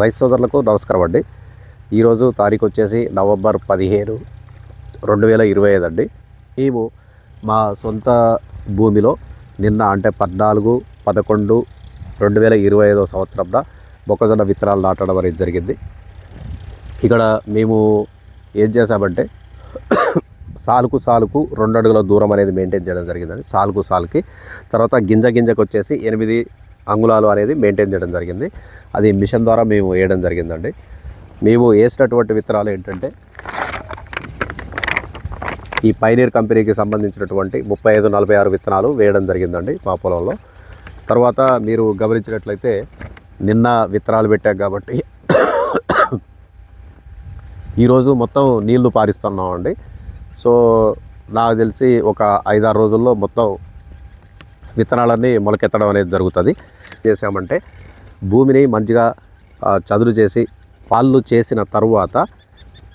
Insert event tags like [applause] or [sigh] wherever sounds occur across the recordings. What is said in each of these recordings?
రైతు సోదరులకు నమస్కారం అండి. ఈరోజు తారీఖు వచ్చేసి నవంబర్ పదిహేను రెండు వేల ఇరవై ఐదు అండి. మేము మా సొంత భూమిలో నిన్న అంటే పద్నాలుగు పదకొండు రెండు వేల ఇరవై ఐదో సంవత్సరంలో మొక్కజొన్న విత్తనాలు నాటడం అనేది జరిగింది. ఇక్కడ మేము ఏం చేసామంటే సాలుకు సాలుకు రెండు అడుగుల దూరం అనేది మెయింటైన్ చేయడం జరిగిందండి. సాలుకు సాలుకి తర్వాత గింజ గింజకు వచ్చేసి ఎనిమిది అంగుళాలు అనేది మెయింటైన్ చేయడం జరిగింది. అది మిషన్ ద్వారా మేము వేయడం జరిగిందండి. మేము వేసినటువంటి విత్తనాలు ఏంటంటే ఈ పైనీర్ కంపెనీకి సంబంధించినటువంటి ముప్పై ఐదు నలభై ఆరు విత్తనాలు వేయడం జరిగిందండి మా పొలంలో. తర్వాత మీరు గమనించినట్లయితే నిన్న విత్తనాలు పెట్టాం కాబట్టి ఈరోజు మొత్తం నీళ్ళు పారిస్తున్నామండి. సో నాకు తెలిసి ఒక ఐదారు రోజుల్లో మొత్తం విత్తనాలన్నీ మొలకెత్తడం అనేది జరుగుతుంది. చేసామంటే భూమిని మంచిగా చదును చేసి పాళ్ళు చేసిన తరువాత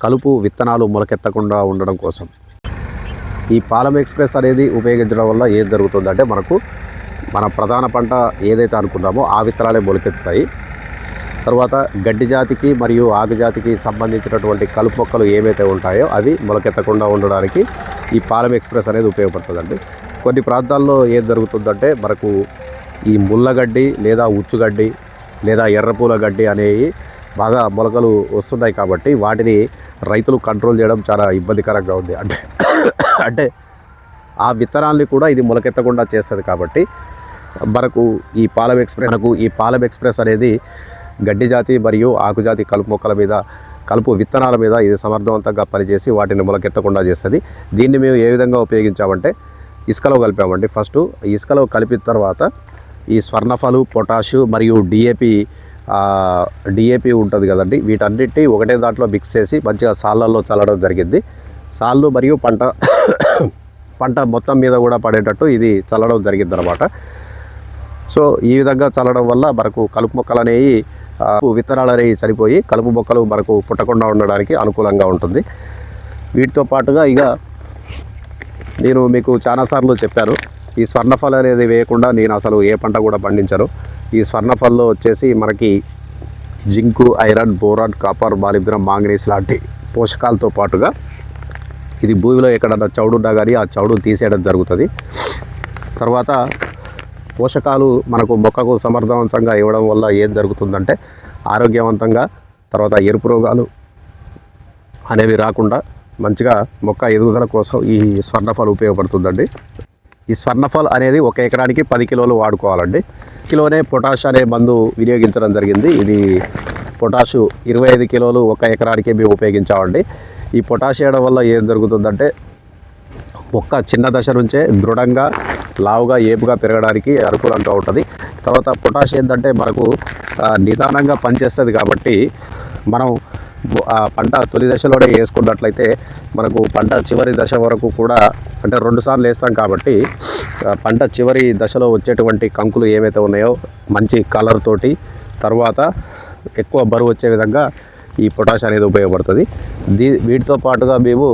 కలుపు విత్తనాలు మొలకెత్తకుండా ఉండడం కోసం. ఈ పాలం ఎక్స్ప్రెస్ అనేది ఉపయోగించడం వల్ల ఏం జరుగుతుందంటే మనకు మన ప్రధాన పంట ఏదైతే అనుకున్నామో ఆ విత్తనాలే మొలకెత్తుతాయి. తర్వాత గడ్డి జాతికి మరియు ఆకు జాతికి సంబంధించినటువంటి కలుపు మొక్కలు ఏవైతే ఉంటాయో అవి మొలకెత్తకుండా ఉండడానికి ఈ పాలం ఎక్స్ప్రెస్ అనేది ఉపయోగపడుతుందండి. కొన్ని ప్రాంతాల్లో ఏం జరుగుతుందంటే మనకు ఈ ముళ్ళగడ్డి లేదా ఉచ్చుగడ్డి లేదా ఎర్రపూల గడ్డి అనేవి బాగా మొలకలు వస్తున్నాయి కాబట్టి వాటిని రైతులు కంట్రోల్ చేయడం చాలా ఇబ్బందికరంగా ఉంది. అంటే [coughs] అంటే ఆ విత్తనాల్ని కూడా ఇది మొలకెత్తకుండా చేస్తుంది కాబట్టి మనకు ఈ పాలం ఎక్స్ప్రెస్ మనకు ఈ పాలం ఎక్స్ప్రెస్ అనేది గడ్డి జాతి మరియు ఆకుజాతి కలుపు మొక్కల మీద కలుపు విత్తనాల మీద ఇది సమర్థవంతంగా పనిచేసి వాటిని మొలకెత్తకుండా చేస్తుంది. దీన్ని మేము ఏ విధంగా ఉపయోగించామంటే ఇసుకలో కలిపామండి. ఫస్ట్ ఇసుకలో కలిపిన తర్వాత ఈ స్వర్ణఫలు పొటాషు మరియు డిఏపి డిఏపి ఉంటుంది కదండి. వీటన్నిటి ఒకటే దాంట్లో మిక్స్ చేసి మంచిగా సాళ్ళల్లో చల్లడం జరిగింది. సాళ్ళు మరియు పంట [coughs] పంట మొత్తం మీద కూడా పడేటట్టు ఇది చల్లడం జరిగింది అనమాట సో ఈ విధంగా చల్లడం వల్ల మనకు కలుపు మొక్కలు అనేవి విత్తనాలు అనేవి చనిపోయి కలుపు మొక్కలు మనకు పుట్టకుండా ఉండడానికి అనుకూలంగా ఉంటుంది. వీటితో పాటుగా ఇక నేను మీకు చాలాసార్లు చెప్పాను ఈ స్వర్ణఫల్ అనేది వేయకుండా నేను అసలు ఏ పంట కూడా పండించను. ఈ స్వర్ణఫల్లో వచ్చేసి మనకి zinc iron boron copper molybdenum manganese లాంటి పోషకాలతో పాటుగా ఇది భూమిలో ఎక్కడన్నా చౌడున్నా కానీ ఆ చౌడును తీసేయడం జరుగుతుంది. తర్వాత పోషకాలు మనకు మొక్కకు సమర్థవంతంగా ఇవ్వడం వల్ల ఏం జరుగుతుందంటే ఆరోగ్యవంతంగా తర్వాత ఎరుపు రోగాలు అనేవి రాకుండా మంచిగా మొక్క ఎదుగుదల కోసం ఈ స్వర్ణఫల్ ఉపయోగపడుతుందండి. ఈ స్వర్ణఫల్ అనేది ఒక ఎకరానికి పది కిలోలు వాడుకోవాలండి. కిలోనే పొటాష్ అనే మందు వినియోగించడం జరిగింది. ఇది పొటాషు ఇరవై ఐదు కిలోలు ఒక ఎకరానికి మేము ఉపయోగించామండి. ఈ పొటాష్ వేయడం వల్ల ఏం జరుగుతుందంటే మొక్క చిన్న దశ నుంచే దృఢంగా లావుగా ఏపుగా పెరగడానికి అనుకూలంగా ఉంటుంది. తర్వాత పొటాష్ ఏంటంటే మనకు నిదానంగా పనిచేస్తుంది కాబట్టి మనం పంట తొలి దశలోనే వేసుకున్నట్లయితే మనకు పంట చివరి దశ వరకు కూడా అంటే రెండు సార్లు వేస్తాం కాబట్టి పంట చివరి దశలో వచ్చేటువంటి కంకులు ఏమైతే ఉన్నాయో మంచి కలర్ తోటి తర్వాత ఎక్కువ బరువు వచ్చే విధంగా ఈ పొటాష్ అనేది ఉపయోగపడుతుంది. దీ వీటితో పాటుగా మేము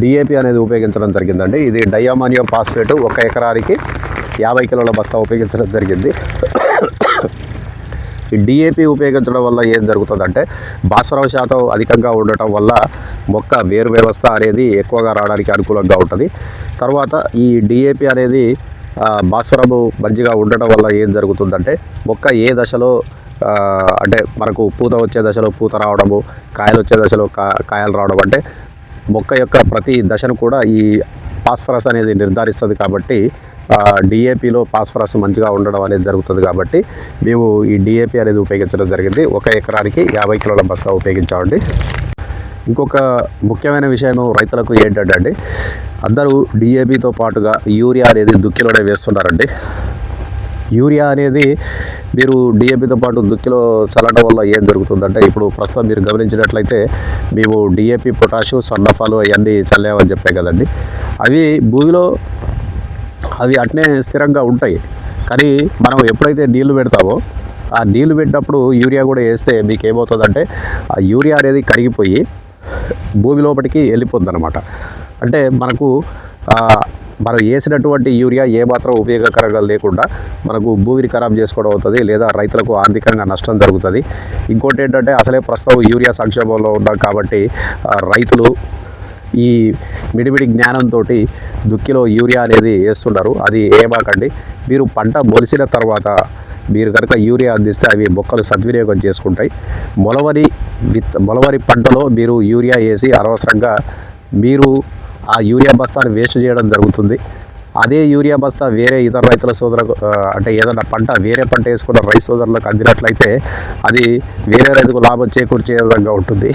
డిఏపి అనేది ఉపయోగించడం జరిగిందండి. ఇది డయామానియం ఫాస్ఫేట్ ఒక ఎకరానికి యాభై కిలోల బస్తా ఉపయోగించడం జరిగింది. ఈ డిఏపి ఉపయోగించడం వల్ల ఏం జరుగుతుందంటే భాస్వరం శాతం అధికంగా ఉండటం వల్ల మొక్క వేరు వ్యవస్థ అనేది ఎక్కువగా రావడానికి అనుకూలంగా ఉంటుంది. తర్వాత ఈ డిఏపి అనేది భాస్వరము మంచిగా ఉండటం వల్ల ఏం జరుగుతుందంటే మొక్క ఏ దశలో అంటే మనకు పూత వచ్చే దశలో పూత రావడము కాయలు వచ్చే దశలో కా కాయలు రావడం అంటే మొక్క యొక్క ప్రతి దశను కూడా ఈ ఫాస్ఫరస్ అనేది నిర్ధారిస్తుంది కాబట్టి డిఏపిలో ఫాస్ఫరస్ మంచిగా ఉండడం అనేది జరుగుతుంది కాబట్టి మేము ఈ డిఏపి అనేది ఉపయోగించడం జరిగింది. ఒక ఎకరానికి యాభై కిలోల బస్తా ఉపయోగించామండి. ఇంకొక ముఖ్యమైన విషయం రైతులకు ఏంటంటే అండి అందరూ డిఏపితో పాటుగా యూరియా అనేది దుక్కిలోనే వేస్తున్నారండి. యూరియా అనేది మీరు డిఏపితో పాటు దుక్కిలో చల్లడం వల్ల ఏం జరుగుతుందంటే ఇప్పుడు ప్రస్తుతం మీరు గమనించినట్లయితే మేము డిఏపి పొటాషు సన్నఫాలు అవన్నీ చల్లామని చెప్పాయి కదండి. అవి భూమిలో అవి అట్నే స్థిరంగా ఉంటాయి. కానీ మనం ఎప్పుడైతే నీళ్ళు పెడతామో ఆ నీళ్ళు పెట్టినప్పుడు యూరియా కూడా వేస్తే మీకు ఏమవుతుందంటే ఆ యూరియా అనేది కరిగిపోయి భూమి లోపలికి వెళ్ళిపోద్ది అనమాట అంటే మనకు మనం వేసినటువంటి యూరియా ఏమాత్రం ఉపయోగకరంగా లేకుండా మనకు భూమిని ఖరాబ్ చేసుకోవడం అవుతుంది లేదా రైతులకు ఆర్థికంగా నష్టం జరుగుతుంది. ఇంకోటి ఏంటంటే అసలే ప్రస్తుతం యూరియా సంక్షేమంలో ఉన్నాం కాబట్టి రైతులు ఈ మిడిమిడి జ్ఞానంతో దుక్కిలో యూరియా అనేది వేస్తున్నారు అది ఏమాకండి? మీరు పంట మొలిసిన తర్వాత మీరు కనుక యూరియా అందిస్తే అవి మొక్కలు సద్వినియోగం చేసుకుంటాయి. మొలవరి విత్ మొలవరి పంటలో మీరు యూరియా వేసి అనవసరంగా మీరు ఆ యూరియా బస్తాను వేస్ట్ చేయడం జరుగుతుంది. అదే యూరియా బస్తా వేరే ఇతర రైతుల సోదరులకు అంటే ఏదైనా పంట వేరే పంట వేసుకున్న రైతు సోదరులకు అందినట్లయితే అది వేరే రైతుకు లాభం చేకూర్చే విధంగా ఉంటుంది.